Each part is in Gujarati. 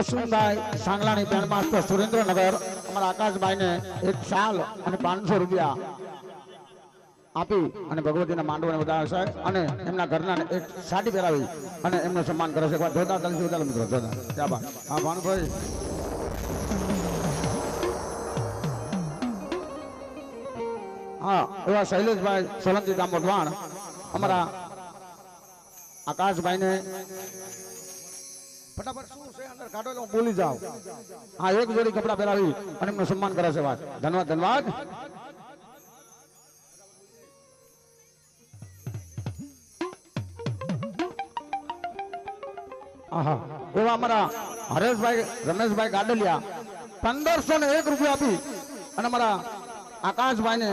અશ્વિનભાઈ સાંગલાની બેન માસ્ટર સુરેન્દ્રનગર, અમારા આકાશભાઈને એક શાલ અને પાંચસો રૂપિયા આપી અને ભગવતીના માંડવને વધારે છે. અને એમના ઘરના એક સાડી પહેરાવી અને એમનું સન્માન કરે છે. એકવાર જોતા તલસી વધારે મિત્રો જોતા ત્યાં બાદ હા, ભાનુભાઈ. હા, એવા શૈલેષભાઈ સોલંકી ગામ વઢવાણ અમારા આકાશભાઈને ફટાફટ શું છે? અંદર કાઢો એટલે બોલી જાઉં હા, એક જોડી કપડા પહેરાવી અને એમનું સન્માન કરે છે વાત. ધન્યવાદ ધન્યવાદ. એવા અમારા હરેશભાઈ, રમેશભાઈ ગાડલિયા. પંદરસો ને એક રૂપિયા આપી અને અમારા આકાશભાઈને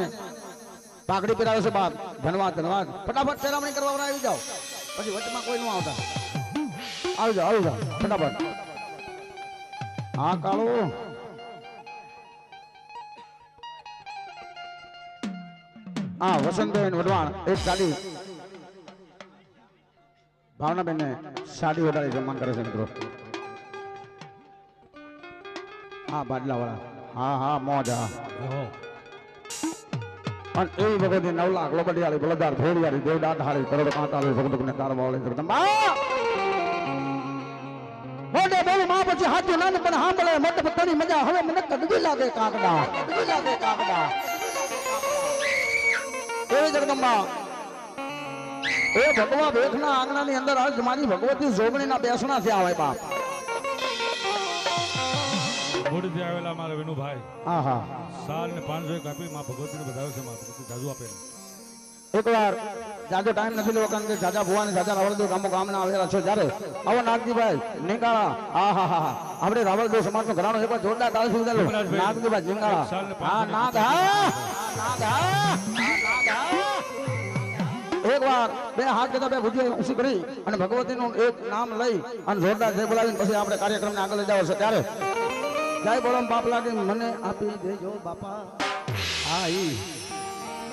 પાઘડી પહેરાવે છે બાપ. ધન્યવાદ ધન્યવાદ. ફટાફટ સેરામણી કરવા આવી જાઓ. પછી વચમાં કોઈ ન આવતા. આવી આવજો. ફટાફટ. હા, કાળો. હા વસંતબેન વઢવાણ, એક સાડી ભાવનાબેન ને સાડી વધારે સન્માન કરે છે, મિત્રો. હા બાદલા વાળા હા હા, મોજ, હા. અને એવી વખતે નવ લાખ લોબડિયાળી બલદાર ફેરિયાળી દેવદાટ હાળી કરોડ કાંતાળી ભગત ને કારવાળી બહુ માં પછી પણ સાંભળે મત પત્તાની મજા. હવે મને કડવી લાગે કાગડા. કડવી લાગે કાગડા. એવી જગદંબા. એ ભગવા ભેખના આંગણાની અંદર આજ મારી ભગવતી જોગણીના બેસણા થયા હોય બાપ. મૂળથી આવેલા મારા વિનુભાઈ હા હા સાલ ને પાંચસો એક આપી માં ભગવતીને બધાવે છે માં ભગવતી જાજુ એકવાર જાજો ટાઈમ નથી લેવો કારણ કે જાજા ભુવાની જાજા રાવળદેવ ગામો ગામના આવેલા છે જ્યારે. આવો નાગજીભાઈ નિંગાળા. હા હા હા. આપણે રાવળદેવ સમાજનો ઘરાણો એકવાર જોરદાર તાળી સુધી ચાલો? નાગજીભાઈ નિંગાળા. ને હા નાગ હા. નાગ હા. નાગ એક વાર બે હાથ જતા બે ભુજીઓ ખુશી કરી અને ભગવતીનું એક નામ લઈ અને જોરદાર જય બોલાવીને પછી આપણે કાર્યક્રમને આગળ લઈ જાવ છે. ત્યારે જય બોલમ બાપ લાગે મને આપી દેજો બાપા. હા ઈ.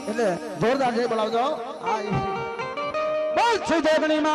એટલે જોરદાર જય બોલાવજો. બોલ છું જોગણી પછી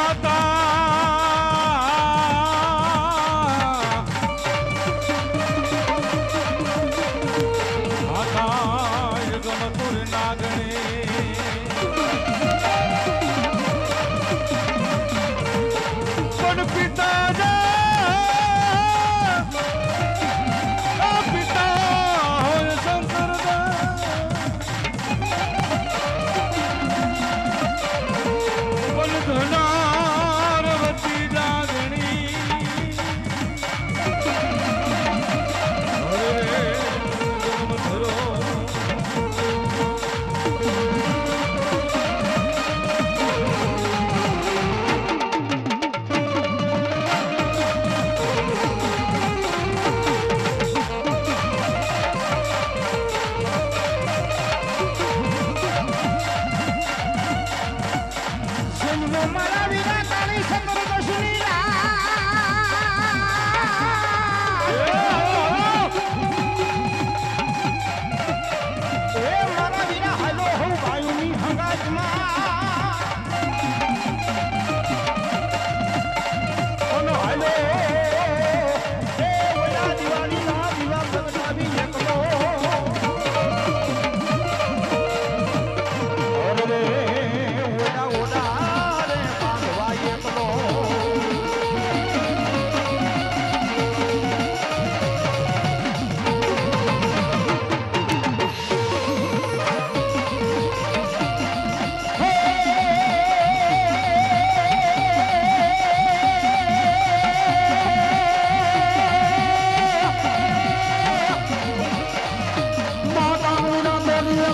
માતા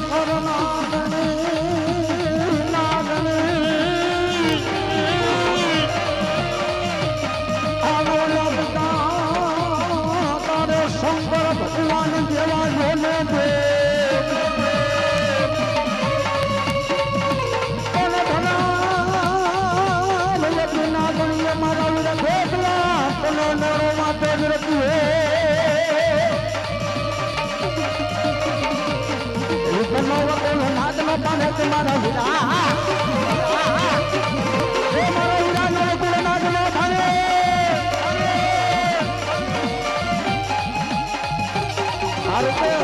ફરલા પાને તમારા હીરા એ મારા હીરા નો કુળના જનો થાને હારું તો એ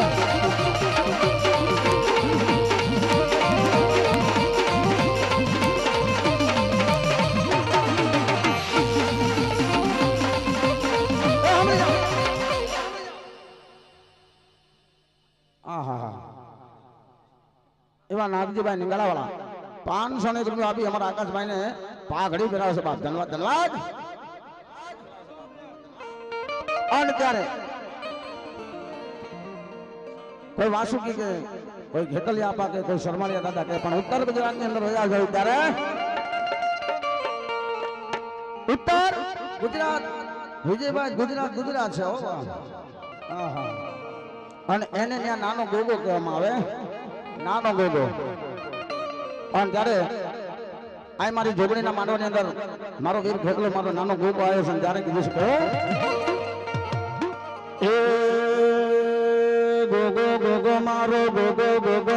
હમણાં જાઓ. આહાહા. એવા નાગજીભાઈ નિંગાળાવાળા પાંચસો ને રૂપિયા આપી, અમારા આકાશભાઈ ને પાઘડી પહેરાવશે બાપ, ધન્યવાદ ધન્યવાદ. અને ત્યારે કોઈ વાસુકી કે કોઈ ઘેટલિયા આપા કોઈ શર્માળિયા દાદા કે, પણ ઉત્તર ગુજરાતની અંદર રહ્યા જાય ત્યારે ઉત્તર ગુજરાત, વિજયભાઈ ગુજરાત ગુજરાત છે અને એને ત્યાં નાનો ગોગો કહેવામાં આવે. નાનો ગોગો. પણ ત્યારે આ મારી જોગણીના માંડવાની અંદર મારો વીર ભોગલો મારો નાનો ગોગો આવ્યો છે ત્યારે કીધું છે ગોગો ગોગો, મારો ગોગો ગોગો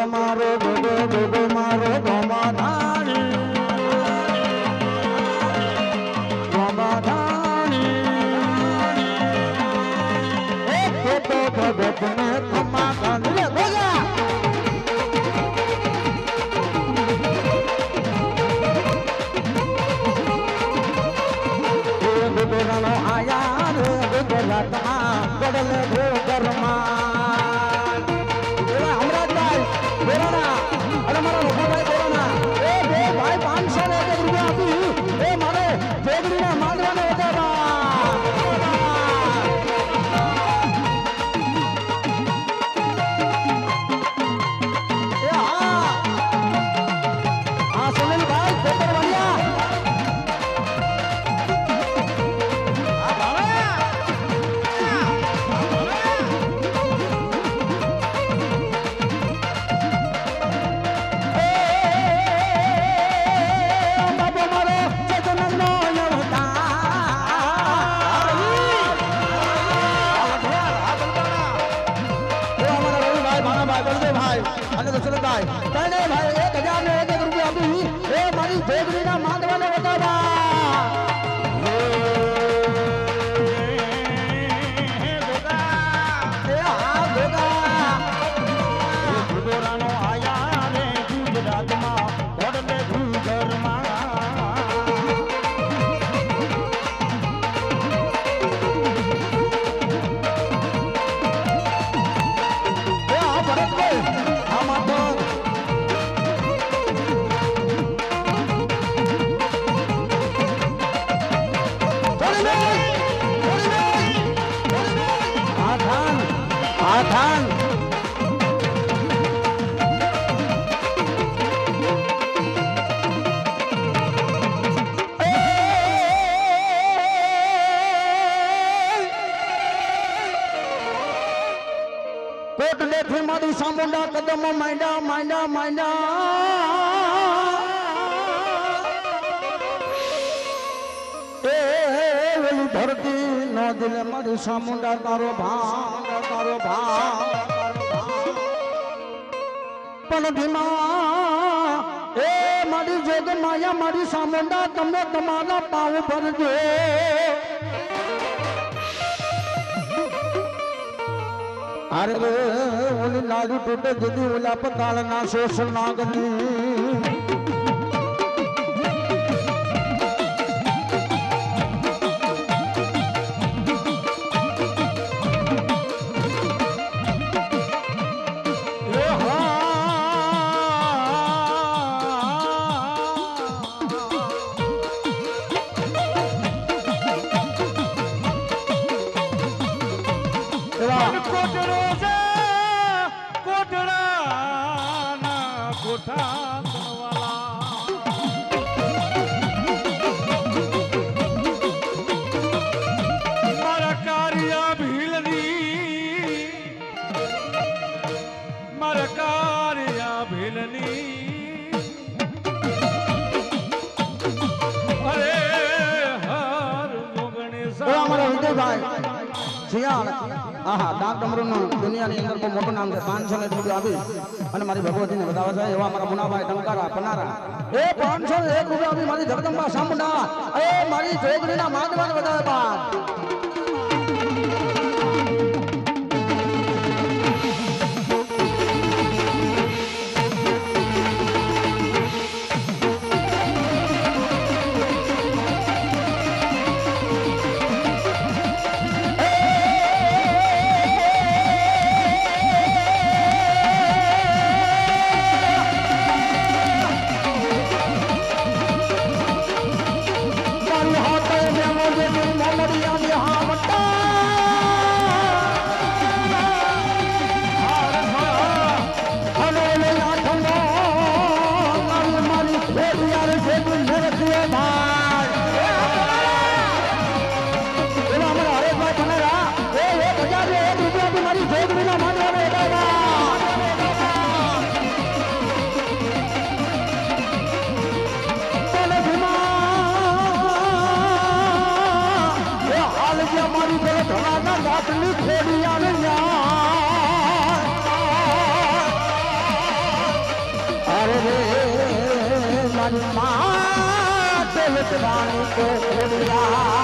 મારી ભેગડીના માંડવાને વધારવા વેલી ધરતી નો દિલે મારી સામુંડા તારો ભાંગ તારો ભાંગ પણ ભીમા એ મારી જોગ માયા મારી સામુંડા તમે તમારા પાવ ભરજો અરે રે ઓલી નાડી તૂટે જદી ઓલા પતાળ ના શોષ આહા ડાક ડમરૂનું દુનિયાની અંદર બહુ મોટું છે. ને રૂપિયા આપી અને મારી ભગવતીને બતાવે છે, એવા મારા એક રૂપિયા આપી મારી જગદંબા સામુંડા. એ મારી ચોકડીના માંડવાને બતાવે બાદ વાણી કે ફેરિયા